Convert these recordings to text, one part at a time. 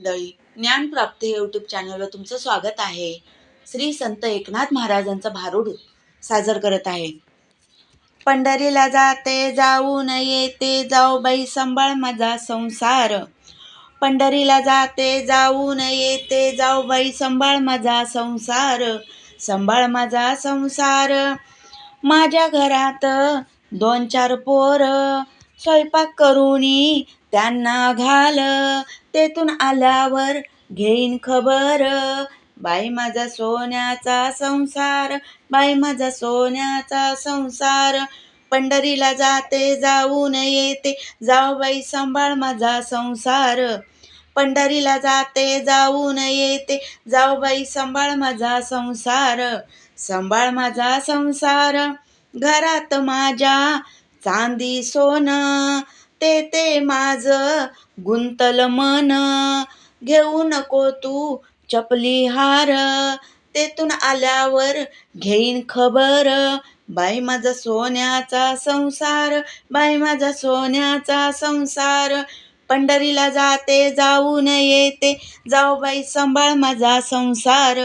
मंडळी ज्ञानप्राप्ती यूट्यूब चॅनलवर तुमचं स्वागत आहे. श्री संत एकनाथ महाराजांचा भारूड साजर करत आहे. पंढरीला जाते जाऊ नये ते जाऊ बाई सांभाळ माझा संसार. पंढरीला जाते जाऊ नये ते जाऊ बाई सांभाळ माझा संसार. सांभाळ माझा संसार. माझ्या घरात दोन चार पोर स्वयंपाक करूनी त्यांना घाल. तेथून आल्यावर घेईन खबर. बाई माझा सोन्याचा संसार बाई माझा सोन्याचा संसार. पंढरीला जाते जाऊन येते. जाऊ बाई सांभाळ माझा संसार. पंढरीला जाते जाऊन येते. जाऊ बाई सांभाळ माझा संसार. सांभाळ माझा संसार. घरात माझ्या चांदी सोनं ते ते माझ गुंतल मन. घेऊ नको तू चपली हार तेथून आल्यावर घेईन खबर. बाई माझा सोन्याचा संसार बाई माझा सोन्याचा संसार. पंढरीला जाते जाऊन येते. जाऊ बाई सांभाळ माझा संसार.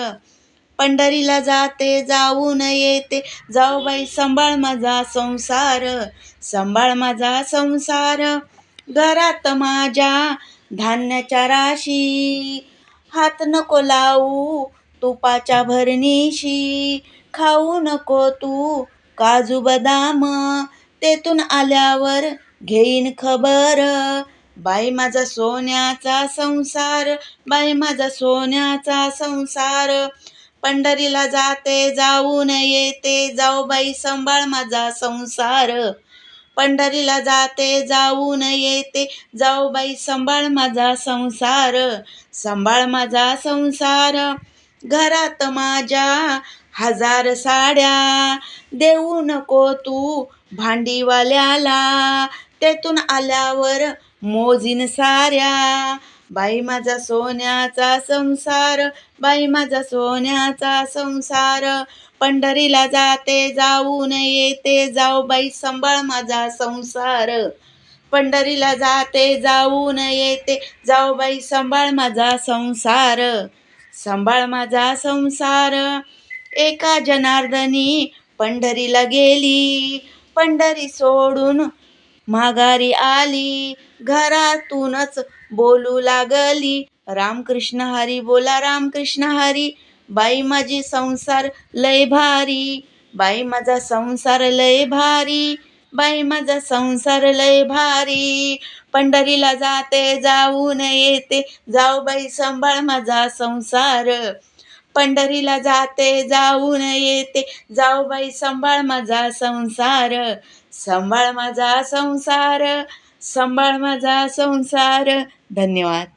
पंढरीला जाते जाऊन येते. जाऊ बाई सांभाळ माझा संसार सांभाळ माझा संसार. घरात माझ्या धान्याच्या राशी हात नको लावू तुपाच्या भरणीशी. खाऊ नको तू काजू बदाम तेथून आल्यावर घेईन खबर. बाई माझा सोन्याचा संसार बाई माझा सोन्याचा संसार. पंढरीला जाते जाऊन येते. जाऊ बाई सांभाळ माझा संसार. पंढरीला जाते जाऊन येते. जाऊ बाई सांभाळ माझा संसार. सांभाळ माझा संसार. घरात माझ्या हजार साड्या. देऊ नको तू भांडीवाल्याला. तेथून आल्यावर मोजीन साऱ्या. बाई माझा सोन्याचा संसार बाई माझा सोन्याचा संसार. पंढरीला जाते जाऊन येते जाऊ बाई सांभाळ माझा संसार. पंढरीला जाते जाऊन येते जाऊ बाई सांभाळ माझा संसार. सांभाळ माझा संसार. एका जनार्दनी पंढरीला गेली. पंढरी सोडून माघारी आली. घरातूनच बोलू लागली. रामकृष्ण हरी बोला रामकृष्ण हरी. बाई माझी संसार लय भारी. बाई माझा संसार लय भारी. बाई माझा संसार लय भारी. पंढरीला जाते जाऊन येते. जाऊ बाई सांभाळ माझा संसार. पंढरीला जाते जाऊन येते. जाऊ बाई सांभाळ माझा संसार. सांभाळ माझा संसार. सांभाळ माझा संसार. धन्यवाद.